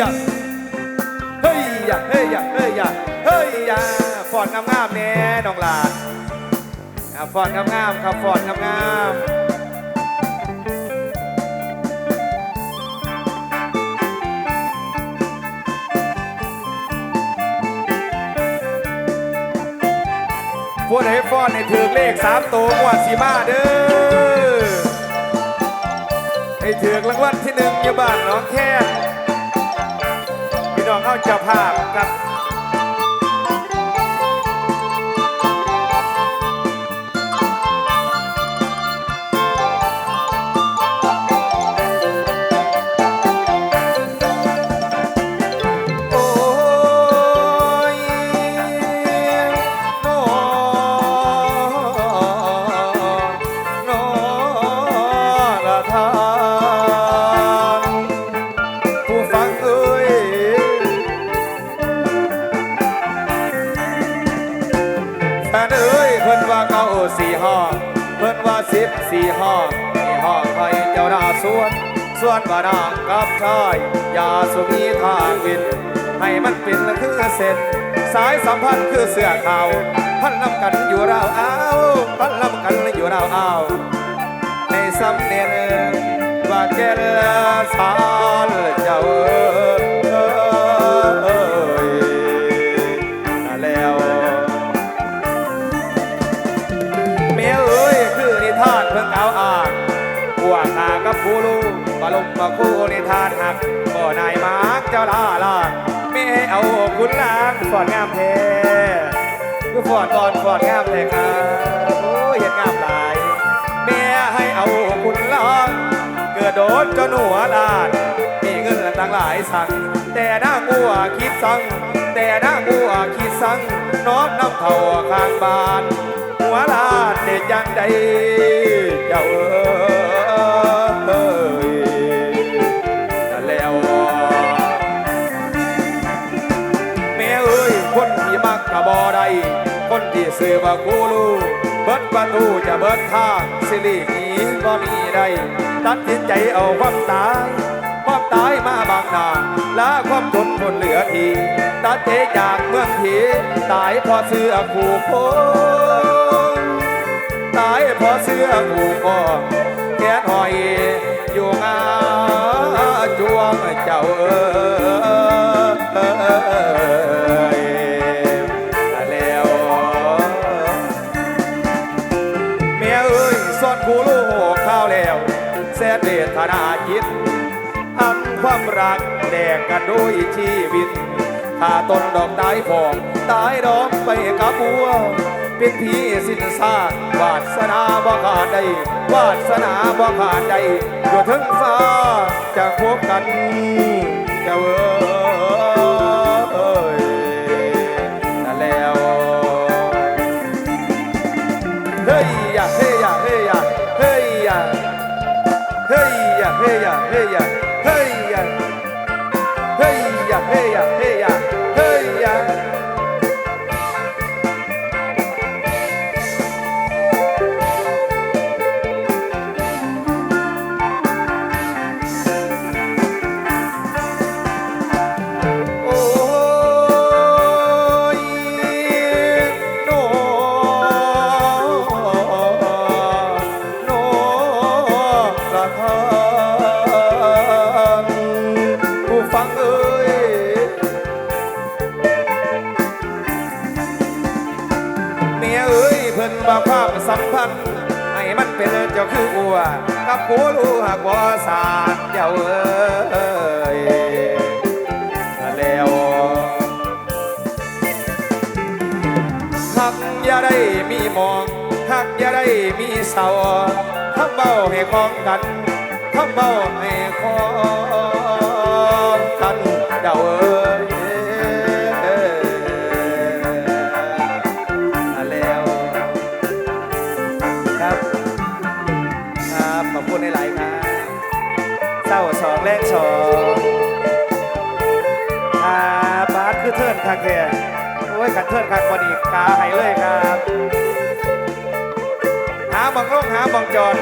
ยะเฮ้ยยะเฮ้ยยะเฮ้ยยะเฮ้ยยะฟอนงามๆแน่น้องหลานอะฟอนงามๆครับฟอนงามๆพูดให้ฟอนให้ถือเลขสามตัวงวดสีมาเด้อให้ถือรางวัลที่หนึ่งอยู่บ้านน้องแค่ เข้าเจ้าภาพครับ สี่ห้องมีห้องใครเจ้าราสวน ส่วนว่านางกับชาย อย่าสุมีทางวิน ให้มันเป็นคือเส้นสายสัมพันธ์คือเสื้อขาวพันลำกันอยู่เราเอาพันลำกันอยู่เราเอาในสำเนียงว่าเกลสาร ผู้ลูกมาลงมาคู่นิทานหักบ่นายมากเจ้าลาลานเมีเอาคุณล้างฟอนงามแท้คือฟอนก่อนฟอนงามแท้ครับโอ้ยเห็นงามหลายเมียให้เอาคุณล้างเกิดโดนจนหัวลานมีเงินตั้งหลายสั่งแต่หน้างัวคิดสั่งแต่หน้างัวคิดสั่งน้อมน้ำเท่าข้างบ้าน หัวลาดเด็ดยังใดเจ้าเอ๋ ซื้อว่ากูรู้เบิดประตูจะเบิดทางสิริหนีบ่มีใดตัดสินใจเอาความตาย ความตายมาบางนาลาความจนคนเหลือทีตัดเจจากเมืองผีตายพอเสื้อผูกโคงตายพอเสื้อผูกคอแขนหอยอยู่งาจวงเจ้าเอ้ สอนผู้ลูกข้าวแล้วแสนเวทนาจิตอันความรักแดกกันด้วยชีวิต ถ้าต้นดอกตายฟองตายดอกไปกับบัว เป็นผีสิ้นซากวาสนาบ่ขาดใดวาสนาบ่ขาดใดอยู่ถึงฟ้าจะพบกันเจ้าเเฮ้ยยะเฮ้ยยะเฮ้ยยะเฮ้ยยะเฮ้ยย พันให้มันเป็นเจ้าคืออัวกับผัวลูกหักบ่สาดเจ้าเอ้ยแล้วหักอย่าได้มีมองหักอย่าได้มีเศร้าทำเบาให้คล้องกันทำเบาให้คล้องกันเจ้าเอ้ย คุณในหลายๆครับเศร้าสองแรกสองครับบาสคือเทิร์นคักแท้โอ้ยกันเทิร์นคับพอดีกาหายเลยครับ หาบังโลกหาบังจอด